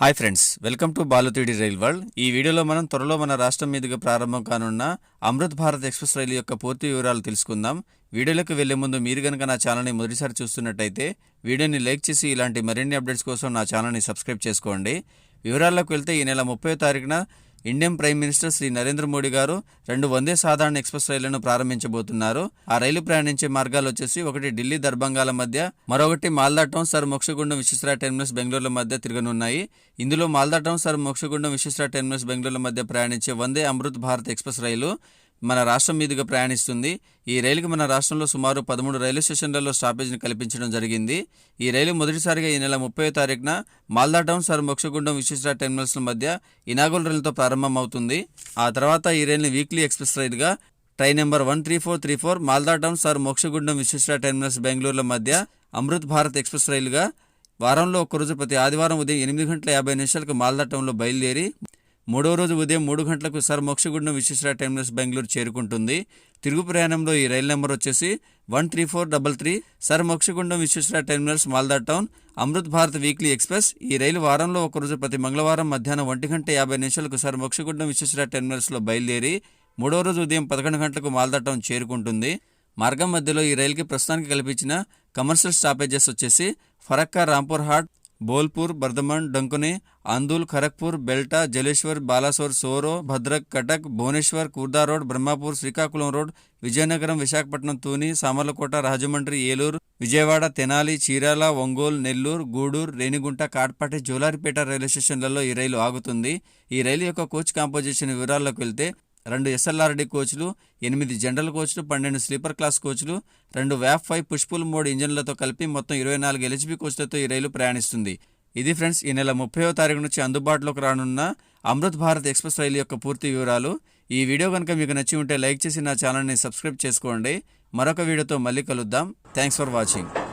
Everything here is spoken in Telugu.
హాయ్ ఫ్రెండ్స్ వెల్కమ్ టు బాలుతీడి రైల్ వరల్డ్. ఈ వీడియోలో మనం త్వరలో మన రాష్ట్రం మీదుగా ప్రారంభం కానున్న అమృత్ భారత్ ఎక్స్ప్రెస్ రైలు యొక్క పూర్తి వివరాలు తెలుసుకుందాం. వీడియోలకు వెళ్ళే ముందు మీరు కనుక నా ఛానల్ని మొదటిసారి చూస్తున్నట్టయితే వీడియోని లైక్ చేసి ఇలాంటి మరిన్ని అప్డేట్స్ కోసం నా ఛానల్ని సబ్స్క్రైబ్ చేసుకోండి. వివరాల్లోకి వెళ్తే ఈ నెల ముప్పై తారీఖున Indian prime minister Shri Narendra Modi గారు రెండు వందే సాధారణ ఎక్స్ప్రెస్ రైళ్ళను ప్రారంభించబోతున్నారు. ఆ రైలు ప్రయాణించే మార్గాలు వచ్చేసి ఒకటి ఢిల్లీ దర్భంగాల మధ్య మరొకటి Malda town sir Mokshagundam Visvesvaraya terminus బెంగళూరుల మధ్య తిరగనున్నాయి. ఇందులో Malda town sir Mokshagundam Visvesvaraya terminus బెంగళూరుల మధ్య ప్రయాణించే వందే అమృత్ భారత్ ఎక్స్ప్రెస్ రైలు మన రాష్ట్రం మీదుగా ప్రయాణిస్తుంది. ఈ రైలుకి మన రాష్ట్రంలో సుమారు పదమూడు రైలు స్టేషన్లలో స్టాపేజ్ని కల్పించడం జరిగింది. ఈ రైలు మొదటిసారిగా ఈ నెల ముప్పై తారీఖున మాల్దా టౌన్ సార్ మోక్షగుండం విశ్వేశ్వర టెర్మినల్స్ల మధ్య ఇనాగోల్ రైలుతో ప్రారంభమవుతుంది. ఆ తర్వాత ఈ రైలుని weekly express రైలుగా train number one three four three four Malda town sir Mokshagundam Visvesvaraya terminals బెంగళూరుల మధ్య అమృత్ భారత్ ఎక్స్ప్రెస్ రైలుగా వారంలో ఒక్కరోజు ప్రతి ఆదివారం ఉదయం ఎనిమిది గంటల యాభై నిమిషాలకు మాల్దా టౌన్లో బయలుదేరి మూడో రోజు ఉదయం మూడు గంటలకు సర్ మోక్షగుండం విశ్వేశ్వర టెర్మినస్ బెంగళూరు చేరుకుంటుంది. తిరుగు ప్రయాణంలో ఈ రైలు నెంబర్ వచ్చేసి one three four double three sir Mokshagundam Visvesvaraya terminals Malda town Amrit Bharat weekly express. ఈ రైలు వారంలో ఒకరోజు ప్రతి మంగళవారం మధ్యాహ్నం ఒంటి గంట యాభై నిమిషాలకు సర్ మోక్షగుండం విశ్వేశ్వర టెర్మినల్స్లో బయలుదేరి మూడో రోజు ఉదయం పదకొండు గంటలకు మాల్దా టౌన్ చేరుకుంటుంది. మార్గం మధ్యలో ఈ రైలుకి ప్రస్తుతానికి కల్పించిన కమర్షియల్ స్టాపేజెస్ వచ్చేసి Farakka Rampurhat Bolpur Bardhaman Dankuni Andul Kharagpur Belda Jaleswar Balasore Soro Bhadrak Cuttack Bhubaneswar Khurda road Brahmapur Srikakulam road Vizianagaram Visakhapatnam Tuni Samarlakota Rajahmundry Eluru Vijayawada Tenali Chirala Ongole Nellore Gudur Renigunta Katpadi Jolarpettai railway స్టేషన్లలో ఈ రైలు ఆగుతుంది. ఈ రైలు యొక్క కోచ్ కాంపోజిషన్ వివరాల్లోకి వెళ్తే రెండు ఎస్ఎల్ఆర్డి కోచ్లు ఎనిమిది జనరల్ కోచ్లు పన్నెండు స్లీపర్ క్లాస్ కోచ్లు రెండు వ్యాప్ ఫైవ్ పుష్పుల్ మోడ్ ఇంజన్లతో కలిపి మొత్తం ఇరవై నాలుగు ఎల్హెచ్బి కోచ్లతో ఈ రైలు ప్రయాణిస్తుంది. ఇది ఫ్రెండ్స్ ఈ నెల ముప్పైవ తారీఖు నుంచి అందుబాటులోకి రానున్న అమృత్ భారత్ ఎక్స్ప్రెస్ రైలు యొక్క పూర్తి వివరాలు. ఈ వీడియో కనుక మీకు నచ్చి ఉంటే లైక్ చేసి నా ఛానల్ని సబ్స్క్రైబ్ చేసుకోండి. మరొక వీడియోతో మళ్ళీ కలుద్దాం. Thanks for watching.